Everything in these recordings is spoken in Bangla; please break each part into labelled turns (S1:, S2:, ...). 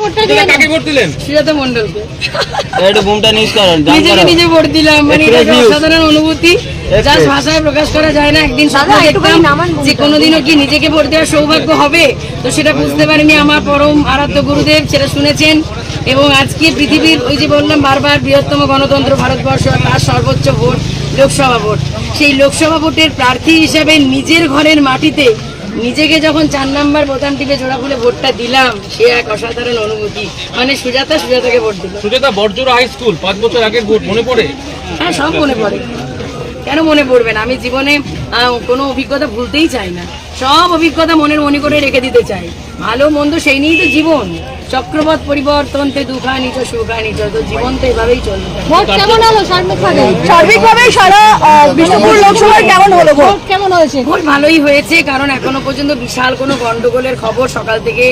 S1: ভোটটা
S2: আপনারা
S1: দিয়ে
S2: কাকে ভোট দিলেন?
S3: সুজাতা মন্ডলকে
S4: একটু বুমটা নিউজ করেন
S3: নিজেকে নিজে ভোট দিলাম মানে এটা একটা
S4: Express news.
S3: অসাধারণ অনুভূতি। যা ভাষায় প্রকাশ করা যায় না একদিন স্বপ্ন দেখতাম যে কোনোদিনও কি নিজেকে ভোট দেওয়ার সৌভাগ্য হবে? তো সেটা বুঝতে পারিনি আমার পরম আরাধ্য গুরুদেব সেটা শুনেছেন। এবং আজকে পৃথিবীর ওই যে বললাম বারবার বৃহত্তম গণতন্ত্র ভারতবর্ষ তার সর্বোচ্চ ভোট লোকসভা ভোট। সেই লোকসভা ভোটের প্রার্থী হিসেবে নিজের ঘরের মাটিতে নিজেকে যখন চার নাম্বার বোতাম টিপে জোড়া খুলে ভোটটা দিলাম সে এক অসাধারণ অনুভূতি। মানে সুজাতা সুজাতাকে ভোট দিল।
S2: সুজাতা বড়জোড়া হাই স্কুল পাঁচ বছর আগের ভোট মনে পড়ে?
S3: হ্যাঁ সব মনে পড়ে। কেন মনে পড়বে না? আমি জীবনে কোনো অভিজ্ঞতা ভুলতেই চাই না। সব অভিজ্ঞতা মনের মনে করে রেখে দিতে চাই। ভালো মন্দ সেই নিয়েই তো জীবন। চক্রবত পরিবর্তন তে দুখানি তো সুখানি তো তো জীবন তো এভাবেই চলবে।
S1: ভোট কেমন হলো সার্বিকভাবে?
S5: সার্বিকভাবে সারা বিষ্ণুপুর লোকসভা কেমন হলো ভোট?
S1: ভোট কেমন হয়েছে?
S3: ভোট ভালোই হয়েছে কারণ এখনও পর্যন্ত বিশাল কোনো গন্ডগোলের খবর সকাল থেকে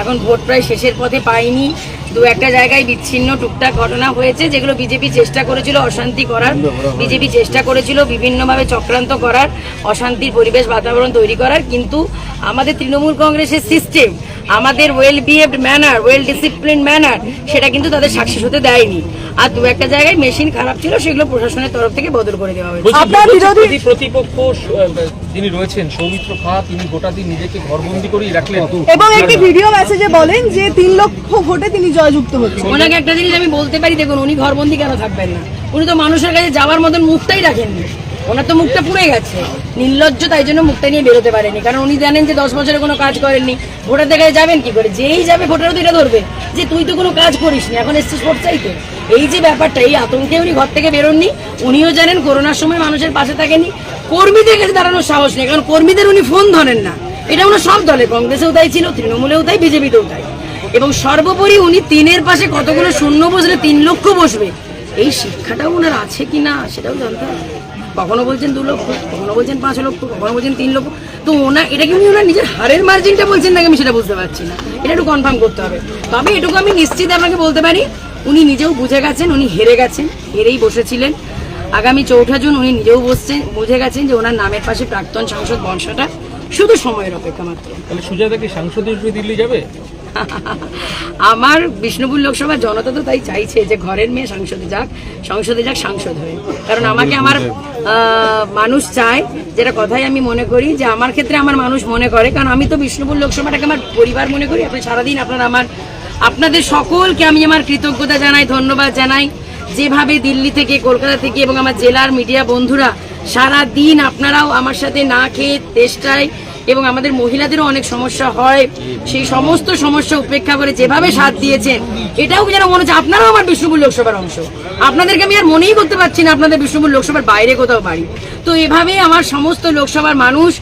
S3: এখন ভোট প্রায় শেষের পথে পাইনি। দু একটা জায়গায় বিচ্ছিন্ন টুকটাক ঘটনা হয়েছে যেগুলো বিজেপি চেষ্টা করেছিল অশান্তি করার বিজেপি চেষ্টা করেছিল বিভিন্নভাবে চক্রান্ত করার অশান্তির পরিবেশ বাতাবরণ তৈরি করার কিন্তু আমাদের তৃণমূল কংগ্রেসের সিস্টেম আমাদের well behaved manner well discipline manner সেটা কিন্তু তাদের সাকসেস হতে দেয়নি। আর দু একটা জায়গায় মেশিন খারাপ ছিল সেগুলো প্রশাসনের তরফ থেকে বদল করে দেওয়া হয়েছে।
S5: আপনার বিরোধী-
S2: প্রতিপক্ষ যিনি রয়েছেন সৌমিত্র খা তিনি গোটা দিন নিজেকে ঘরবন্দি করেই রাখলেন।
S5: এবং একটি ভিডিও মেসেজে বলেন যে তিন লক্ষ ভোটে তিনি জয়যুক্ত হচ্ছেন।
S3: ওনাকে একটা জিনিস আমি বলতে পারি দেখুন উনি ঘরবন্দি কেন থাকবেন না? উনি তো মানুষের কাছে যাওয়ার মতন মুখটাই রাখেননি। ওনার তো মুখটা পুড়ে গেছে। নির্লজ্জ তাই জন্য মুখটা নিয়ে বেরোতে পারেনি। কারণ উনি জানেন যে দশ বছরে কোনো কাজ করেননি। ভোটারদের কাছে যাবেন কি করে? যেই যাবে ভোটারও তো এটা ধরবে। যে তুই তো কোনো কাজ করিসনি এখন এসছিস ভোট চাইতে? এই যে ব্যাপারটা, এই আতঙ্কে উনি ঘর থেকে বেরোননি, উনিও জানেন করোনার সময় মানুষের পাশে থাকেনি। কর্মীদের কাছে দাঁড়ানোর সাহস নেই, কারণ কর্মীদের উনি ফোন ধরেন না। এটা ওনার সব দলে কংগ্রেসেও তাই ছিল, তৃণমূলেও তাই, বিজেপিতেও তাই। এবং সর্বোপরি উনি তিনের পাশে কতগুলো শূন্য বসলে তিন লক্ষ বসবে। এই শিক্ষাটাও ওনার আছে কি না, সেটাও জানতে হবে। কখনো বলছেন দু লক্ষ, কখনো বলছেন পাঁচ লক্ষ, কখনো বলছেন তিন লক্ষ। তো ওনা, এটা কি উনি ওনার নিজের হারের মার্জিনটা বলছেন নাকি আমি সেটা বুঝতে পারছি না? এটা একটু কনফার্ম করতে হবে। তবে এটুকু আমি নিশ্চিত আপনাকে বলতে পারি উনি নিজেও বুঝে গেছেন উনি হেরে গেছেন হেরেই বসেছিলেন। আগামী চৌঠা জুন উনি নিজেও বসছেন বুঝে গেছেন যে ওনার নামের পাশে প্রাক্তন সাংসদ বংশটা শুধু সময়ের অপেক্ষা মাত্র।
S2: তাহলে সুজাতা কি সাংসদ হিসেবে দিল্লি যাবে?
S3: আমার বিষ্ণুপুর লোকসভা জনতা তো তাই চাইছে যে ঘরের মেয়ে সংসদে যাক সংসদে যাক সাংসদ হয়ে। কারণ আমাকে আমার মানুষ চায় যেটা কথাই আমি মনে করি যে আমার ক্ষেত্রে আমার মানুষ মনে করে। কারণ আমি তো বিষ্ণুপুর লোকসভাটাকে আমার পরিবার মনে করি আপনি সারাদিন আপনারা আমার আপনাদের সকলকে আমি আমার কৃতজ্ঞতা জানাই, ধন্যবাদ জানাই। যেভাবে দিল্লি থেকে, কলকাতা থেকে এবং আমার জেলার মিডিয়া বন্ধুরা সারা দিন আপনারাও আমার সাথে না খেয়ে তেষ্টায় এবং আমাদের মহিলাদেরও অনেক সমস্যা হয়। সেই সমস্ত সমস্যা উপেক্ষা করে যেভাবে সাথ দিয়েছেন, এটাও যেন মনে হচ্ছে আপনারাও আমার বিষ্ণুপুর লোকসভার অংশ। আপনাদেরকে আমি আর মনেই করতে পারছি না আপনাদের বিষ্ণুপুর লোকসভার বাইরে কোথাও বাড়ি। তো এভাবেই আমার সমস্ত লোকসভার মানুষ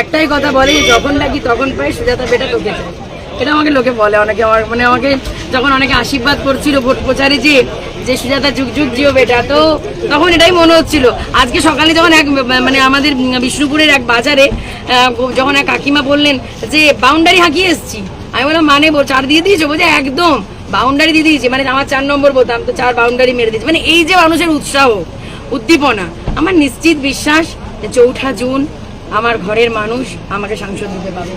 S3: একটাই কথা বলে, যখন লাগি তখন পাই, সুজাতা বেটা তোকে চাই। এটা আমাকে লোকে বলে, অনেকে আমার মানে আমাকে যখন অনেকে আশীর্বাদ করছিল, ভোট প্রচারে যে যে সুজাতা যুগ যুগ জিও বেটা, তো তখন এটাই মনে হচ্ছিল। আজকে সকালে যখন এক মানে আমাদের বিষ্ণুপুরের এক বাজারে যখন এক কাকিমা বললেন যে, বাউন্ডারি হাঁকিয়ে এসছি। আমি বললাম মানে চার দিয়ে দিয়েছ? বলছে, একদম, বাউন্ডারি দিয়ে দিয়েছি। মানে আমার চার নম্বর বোতাম, তো চার বাউন্ডারি মেরে দিয়েছি। মানে এই যে মানুষের উৎসাহ, উদ্দীপনা, আমার নিশ্চিত বিশ্বাস চৌঠা জুন আমার ঘরের মানুষ আমাকে সাংসদ দিতে পারবে